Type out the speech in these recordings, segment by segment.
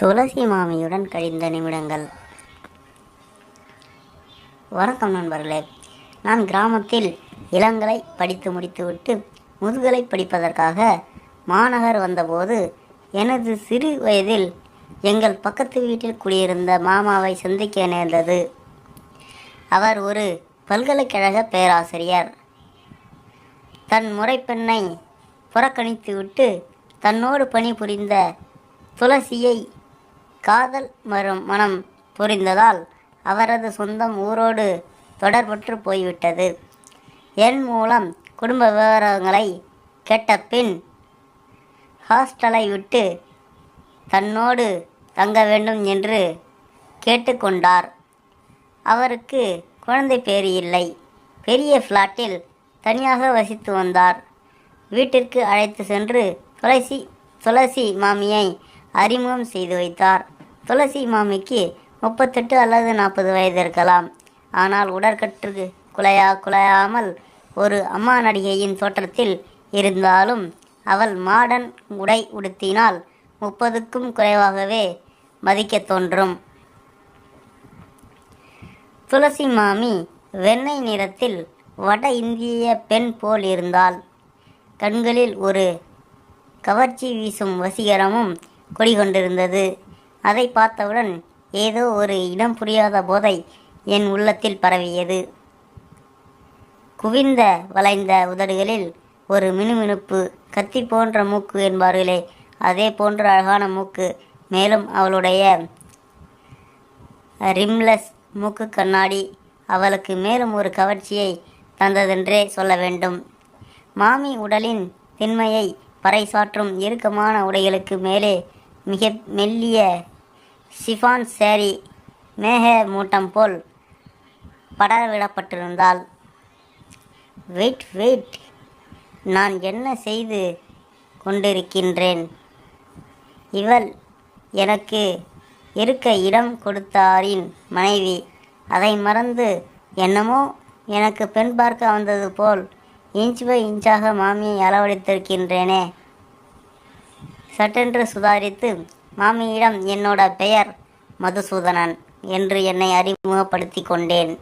துளசி மாமியுடன் கழிந்த நிமிடங்கள். வணக்கம் நண்பர்களே. நான் கிராமத்தில் இளங்கலை படித்து முடித்துவிட்டு முதுகலை படிப்பதற்காக மாநகர் வந்தபோது எனது சிறு வயதில் எங்கள் பக்கத்து வீட்டில் குடியிருந்த மாமாவை சந்திக்க நேர்ந்தது. அவர் ஒரு பல்கலைக்கழக பேராசிரியர். தன் முறைப்பெண்ணை புறக்கணித்துவிட்டு தன்னோடு பணிபுரிந்த துளசியை காதல் மறும் மனம் புரிந்ததால் அவரது சொந்தம் ஊரோடு தொடர்பற்று போய்விட்டது. என் மூலம் குடும்ப விவரங்களை கேட்ட பின் ஹாஸ்டலை விட்டு தன்னோடு தங்க வேண்டும் என்று கேட்டுக்கொண்டார். அவருக்கு குழந்தை பேறு இல்லை. பெரிய ஃப்ளாட்டில் தனியாக வசித்து வந்தார். வீட்டிற்கு அழைத்து சென்று துளசி துளசி மாமியை அறிமுகம் செய்து வைத்தார். துளசி மாமிக்கு முப்பத்தெட்டு அல்லது நாற்பது வயது இருக்கலாம். ஆனால் உடற்கற்று குலையா குலையாமல் ஒரு அம்மா நடிகையின் தோற்றத்தில் இருந்தாலும் அவள் மாடர்ன் உடை உடுத்தினால் முப்பதுக்கும் குறைவாகவே மதிக்கத் தோன்றும். துளசி மாமி வெண்ணெய் நிறத்தில் வட இந்திய பெண் போல் இருந்தால் கண்களில் ஒரு கவர்ச்சி வீசும் வசீகரமும் குடிகொண்டிருந்தது. அதை பார்த்தவுடன் ஏதோ ஒரு இடம் புரியாத போதை என் உள்ளத்தில் பரவியது. குவிந்த வளைந்த உதடுகளில் ஒரு மினுமினுப்பு கத்தி போன்ற மூக்கு என்பார்களே அதே போன்ற அழகான மூக்கு மேலும் அவளுடைய ரிம்லெஸ் மூக்கு கண்ணாடி அவளுக்கு மேலும் ஒரு கவர்ச்சியை தந்ததென்றே சொல்ல வேண்டும். மாமி உடலின் திண்மையை பறைசாற்றும் இறுக்கமான உடைகளுக்கு மேலே மிக மெல்லிய ஷிஃபான் சேரி மேக மூட்டம் போல் படரவிடப்பட்டிருந்தாள். வெயிட் வெயிட் நான் என்ன செய்து கொண்டிருக்கின்றேன்? இவள் எனக்கு இருக்க இடம் கொடுத்தாரின் மனைவி. அதை மறந்து என்னமோ எனக்கு பெண் பார்க்க வந்தது போல் இன்ச் பை இன்ச்சாக மாமியை அளவடித்திருக்கின்றேனே சட்டென்று சுதாரித்து மாமியிடம் என்னோட பெயர் மதுசூதனன் என்று என்னை அறிமுகப்படுத்தி கொண்டேன்.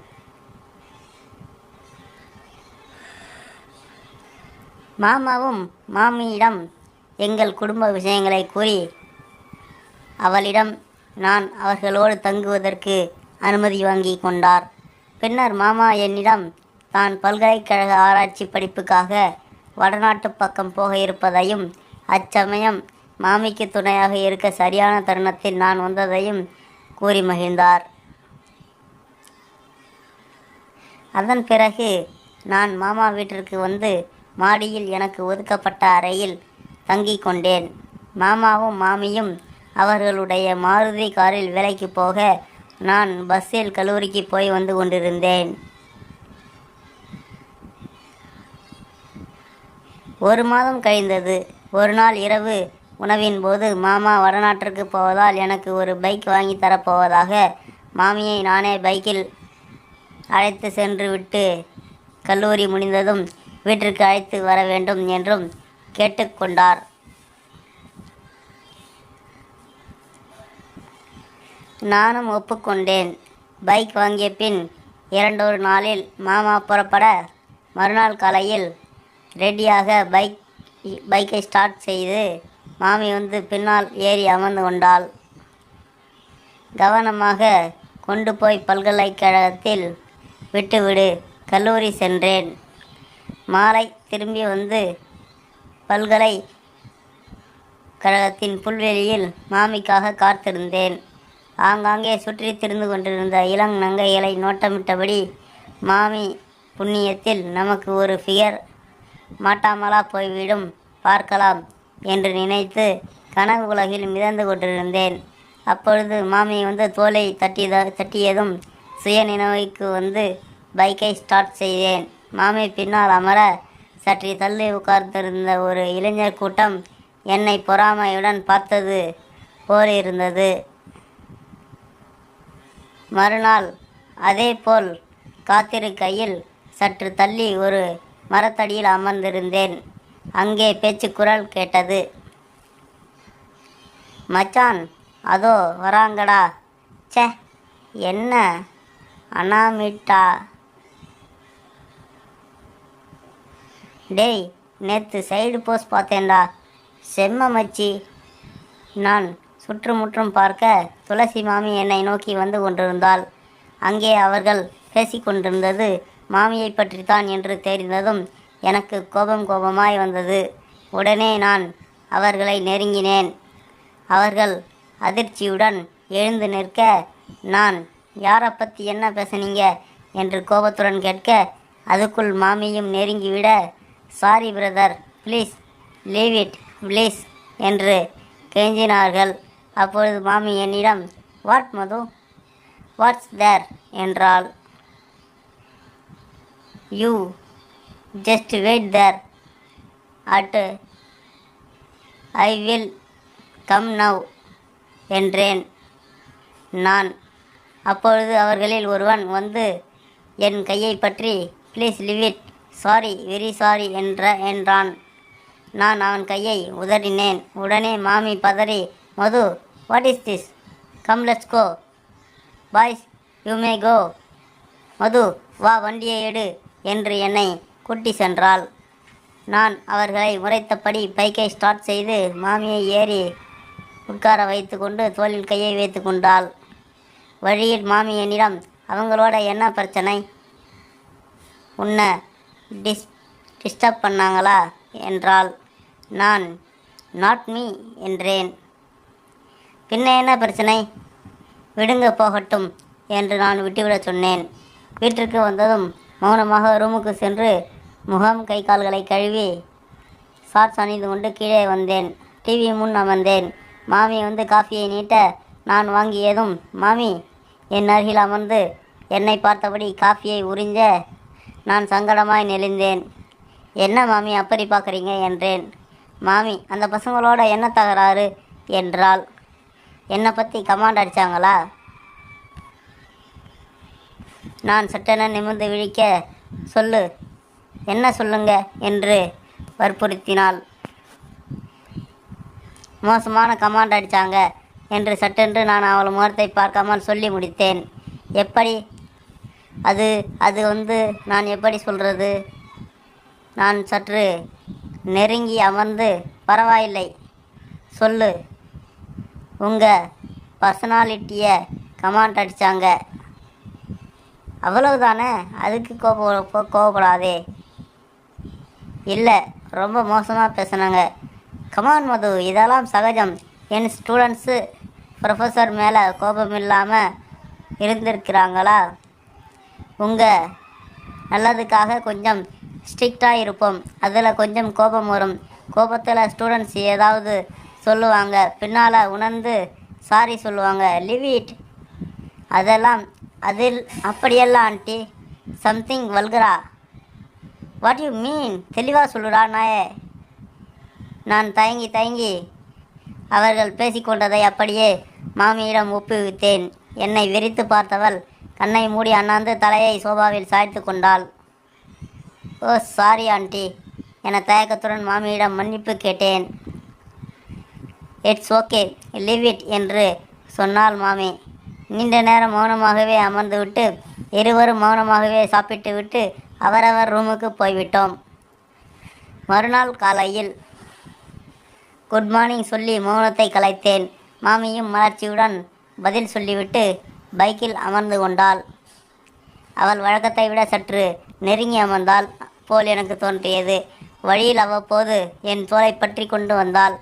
மாமாவும் மாமியிடம் எங்கள் குடும்ப விஷயங்களை கூறி அவளிடம் நான் அவர்களோடு தங்குவதற்கு அனுமதி வாங்கி கொண்டார். பின்னர் மாமா என்னிடம் தான் பல்கலைக்கழக ஆராய்ச்சி படிப்புக்காக வடநாட்டு பக்கம் போக இருப்பதையும் அச்சமயம் மாமிக்கு துணையாக இருக்க சரியான தருணத்தில் நான் வந்ததையும் கூறி மகிழ்ந்தார். அதன் பிறகு நான் மாமா வீட்டிற்கு வந்து மாடியில் எனக்கு ஒதுக்கப்பட்ட அறையில் தங்கி கொண்டேன். மாமாவும் மாமியும் அவர்களுடைய மாருதி காரில் வேலைக்கு போக நான் பஸ்ஸில் கல்லூரிக்கு போய் வந்து கொண்டிருந்தேன். ஒரு மாதம் கழிந்தது. ஒரு நாள் இரவு உணவின் போது மாமா வடநாட்டிற்கு போவதால் எனக்கு ஒரு பைக் வாங்கி தரப்போவதாக. மாமியை நானே பைக்கில் அழைத்து சென்று விட்டு கல்லூரி முடிந்ததும் வீட்டிற்கு அழைத்து வர வேண்டும் என்றும் கேட்டுக்கொண்டார் நானும் ஒப்புக்கொண்டேன். பைக் வாங்கிய பின் இரண்டொரு நாளில் மாமா புறப்பட மறுநாள் காலையில் ரெடியாக பைக் பைக்கை ஸ்டார்ட் செய்து மாமி வந்து பின்னால் ஏறி அமர்ந்து கொண்டாள். கவனமாக கொண்டு போய் பல்கலைக்கழகத்தில் விட்டுவிடு கல்லூரி சென்றேன். மாலை திரும்பி வந்து பல்கலை கழகத்தின் புல்வெளியில் மாமிக்காக காத்திருந்தேன். ஆங்காங்கே சுற்றி திரிந்து கொண்டிருந்த இளங் நங்கைகளை நோட்டமிட்டபடி மாமி புண்ணியத்தில் நமக்கு ஒரு ஃபிகர். மாட்டாமலா போய்விடும் பார்க்கலாம். என்று நினைத்து கனவு உலகில் மிதந்து கொண்டிருந்தேன். அப்பொழுது மாமி வந்து தோலை தட்டி தட்டியதும் சுய நினைவுக்கு வந்து பைக்கை ஸ்டார்ட் செய்தேன். மாமி பின்னால் அமர சற்று தள்ளி உட்கார்ந்திருந்த ஒரு இளைஞர் கூட்டம் என்னை பொறாமையுடன் பார்த்தது போல் இருந்தது மறுநாள் அதேபோல் காத்திருக்கையில் சற்று தள்ளி ஒரு மரத்தடியில் அமர்ந்திருந்தேன். அங்கே பேச்சு குரல் கேட்டது. மச்சான் அதோ வராங்கடா. சே என்ன? அனாமிட்டா. டேய் நேற்று சைடு போஸ்ட் பார்த்தேன்டா. செம்ம மச்சி. நான் சுற்றுமுற்றும் பார்க்க துளசி மாமி என்னை நோக்கி வந்து கொண்டிருந்தாள். அங்கே அவர்கள் பேசிக்கொண்டிருந்தது மாமியை பற்றித்தான் என்று தெரிந்ததும் எனக்கு கோபம் கோபமாய் வந்தது. உடனே நான் அவர்களை நெருங்கினேன். அவர்கள் அதிர்ச்சியுடன் எழுந்து நிற்க நான் யாரை பற்றி என்ன பேசுனீங்க? என்று கோபத்துடன் கேட்க அதுக்குள் மாமியும் நெருங்கிவிட. Sorry brother please leave it please என்று கெஞ்சினார்கள். அப்பொழுது மாமி என்னிடம் வாட் மது? வாட்ஸ் தேர் என்றால் you just wait there at I will come now என்றேன் நான். அப்பொழுது அவர்களில் ஒருவன் வந்து என் கையை பற்றி please leave it sorry very sorry என்ற என்றான். நான் அவன் கையை உதறினேன். உடனே மாமி பதறி Madhu what is this come let's go boys you may go Madhu வா வண்டியை எடு என்று என்னை கூட்டி சென்றாள். நான் அவர்களை முறைத்தபடி பைக்கை ஸ்டார்ட் செய்து மாமியை ஏறி உட்கார வைத்து கொண்டு தோளில் கையை வைத்து கொண்டாள். வழியில் மாமி என்னிடம் அவங்களோட என்ன பிரச்சனை? உன்னை டிஸ் டிஸ்டர்ப் பண்ணாங்களா? என்றால் நான் நாட் மீ என்றேன். பின்ன என்ன பிரச்சனை? விடுங்க போகட்டும் என்று நான் விட்டுவிடச் சொன்னேன். வீட்டிற்கு வந்ததும் மௌனமாக ரூமுக்கு சென்று முகம் கை கால்களை கழுவி ஷார்ட்ஸ் அணிந்து கொண்டு கீழே வந்தேன். டிவி முன் அமர்ந்தேன். மாமி வந்து காஃபியை நீட்ட நான் வாங்கியதும் மாமி என் அருகில் அமர்ந்து என்னை பார்த்தபடி காஃபியை உறிஞ்ச நான் சங்கடமாய் நெளிந்தேன். என்ன மாமி அப்படி பார்க்குறீங்க? என்றேன். மாமி அந்த பசங்களோட என்ன தகராறு? என்றால் என்னை பற்றி கமாண்ட் அடித்தாங்களா நான் சட்டென நிமிர்ந்து விழிக்க சொல்லு என்ன சொல்லுங்க என்று வற்புறுத்தினாள். மோசமான கமாண்ட் அடித்தாங்க என்று சட்டென்று நான் அவள் முகத்தை பார்க்காமல் சொல்லி முடித்தேன். எப்படி? அது அது வந்து நான் எப்படி சொல்கிறது நான் சற்று நெருங்கி அமர்ந்து பரவாயில்லை. சொல்லு. உங்கள் பர்சனாலிட்டியை கமாண்ட் அடித்தாங்க அவ்வளவுதானே? அதுக்கு கோப கோவப்படாதே இல்லை ரொம்ப மோசமாக பேசுனாங்க. கமான் மது இதெல்லாம் சகஜம். என் ஸ்டூடெண்ட்ஸு ப்ரொஃபஸர் மேலே கோபம் இல்லாமல் இருந்திருக்கிறாங்களா? உங்கள் நல்லதுக்காக கொஞ்சம் ஸ்ட்ரிக்டாக இருப்போம். அதில் கொஞ்சம் கோபம் வரும். கோபத்தில் ஸ்டூடெண்ட்ஸ் ஏதாவது சொல்லுவாங்க. பின்னால் உணர்ந்து சாரி சொல்லுவாங்க. லிவ் இட் அதெல்லாம் அதில் அப்படியெல்லாம் ஆண்டி. சம்திங் வல்கரா வாட் யூ மீன் தெளிவாக சொல்லுடா நாயே. நான் தயங்கி தயங்கி அவர்கள் பேசிக்கொண்டதை அப்படியே மாமியிடம் ஒப்புவித்தேன். என்னை வெறித்து பார்த்தவள் கண்ணை மூடி அண்ணாந்து தலையை சோபாவில் சாய்த்து கொண்டாள். ஓ சாரி ஆண்டி என தயக்கத்துடன் மாமியிடம் மன்னிப்பு கேட்டேன். இட்ஸ் ஓகே லிவ் இட் என்று சொன்னாள் மாமி. நீண்ட நேரம் மௌனமாகவே அமர்ந்துவிட்டு இருவரும் மௌனமாகவே சாப்பிட்டு விட்டு அவரவர் ரூமுக்கு போய்விட்டோம். மறுநாள் காலையில் குட் மார்னிங் சொல்லி மௌனத்தை கலைத்தேன். மாமியும் மலர்ச்சியுடன் பதில் சொல்லிவிட்டு பைக்கில் அமர்ந்து கொண்டாள். அவள் வழக்கத்தை விட சற்று நெருங்கி அமர்ந்தாள். போல் எனக்கு தோன்றியது. வழியில் அவ்வப்போது என் தோலை பற்றி கொண்டு வந்தாள்.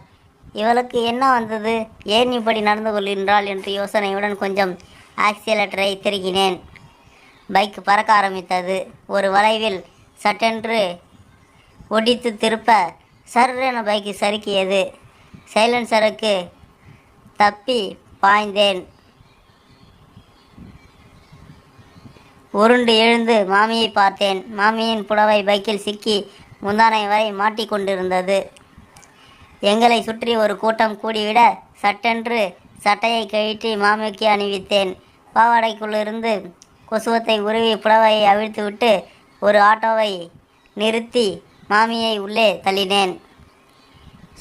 இவளுக்கு என்ன வந்தது? ஏன் இப்படி நடந்து கொள்கின்றாள்? என்று யோசனையுடன் கொஞ்சம் ஆக்சிலேட்டரை திருகினேன். பைக் பறக்க ஆரம்பித்தது. ஒரு வளைவில் சட்டென்று ஒடித்து திருப்ப சர்ரென பைக்கு சறுக்கியது. சைலன்சருக்கு தப்பி பாய்ந்தேன். உருண்டு எழுந்து மாமியை பார்த்தேன். மாமியின் புடவை பைக்கில் சிக்கி முந்தானை வரை மாட்டிக்கொண்டிருந்தது எங்களை சுற்றி ஒரு கூட்டம் கூடிவிட சட்டென்று சட்டையை கழற்றி மாமிக்கு அணிவித்தேன். பாவாடைக்குள்ளிருந்து கொசுவத்தை உருவி புடவையை அவிழ்த்துவிட்டு ஒரு ஆட்டோவை நிறுத்தி மாமியை உள்ளே தள்ளினேன்.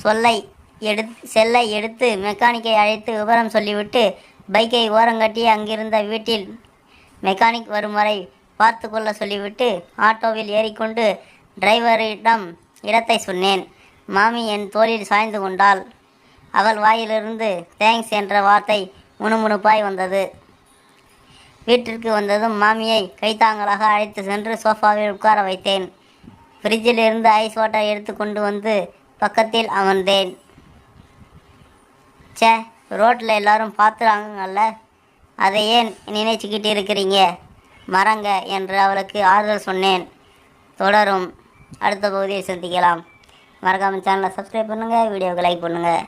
சொல்லை எடுத்து செல்லை எடுத்து மெக்கானிக்கை அழைத்து விவரம் சொல்லிவிட்டு பைக்கை ஓரங்கட்டி அங்கிருந்த வீட்டில் மெக்கானிக் வரும் வரை பார்த்து கொள்ள சொல்லிவிட்டு ஆட்டோவில் ஏறிக்கொண்டு டிரைவரிடம் இடத்தை சொன்னேன். மாமி என் தோளில் சாய்ந்து கொண்டாள். அவள் வாயிலிருந்து தேங்க்ஸ் என்ற வார்த்தை முணுமுணுப்பாய் வந்தது. வீட்டிற்கு வந்ததும் மாமியை கைத்தாங்களாக அழைத்து சென்று சோஃபாவில் உட்கார வைத்தேன். ஃப்ரிட்ஜில் இருந்து ஐஸ் வாட்டர் எடுத்து கொண்டு வந்து பக்கத்தில் அமர்ந்தேன். சே ரோட்டில் எல்லாரும் பார்த்துறாங்கல்ல அதை ஏன் நினைச்சுக்கிட்டு இருக்கிறீங்க? மறங்க என்று அவளுக்கு ஆறுதல் சொன்னேன். தொடரும். அடுத்த பகுதியை சந்திக்கலாம். மறக்காமல் சேனலை சப்ஸ்கிரைப் பண்ணுங்கள் வீடியோவுக்கு லைக் பண்ணுங்கள்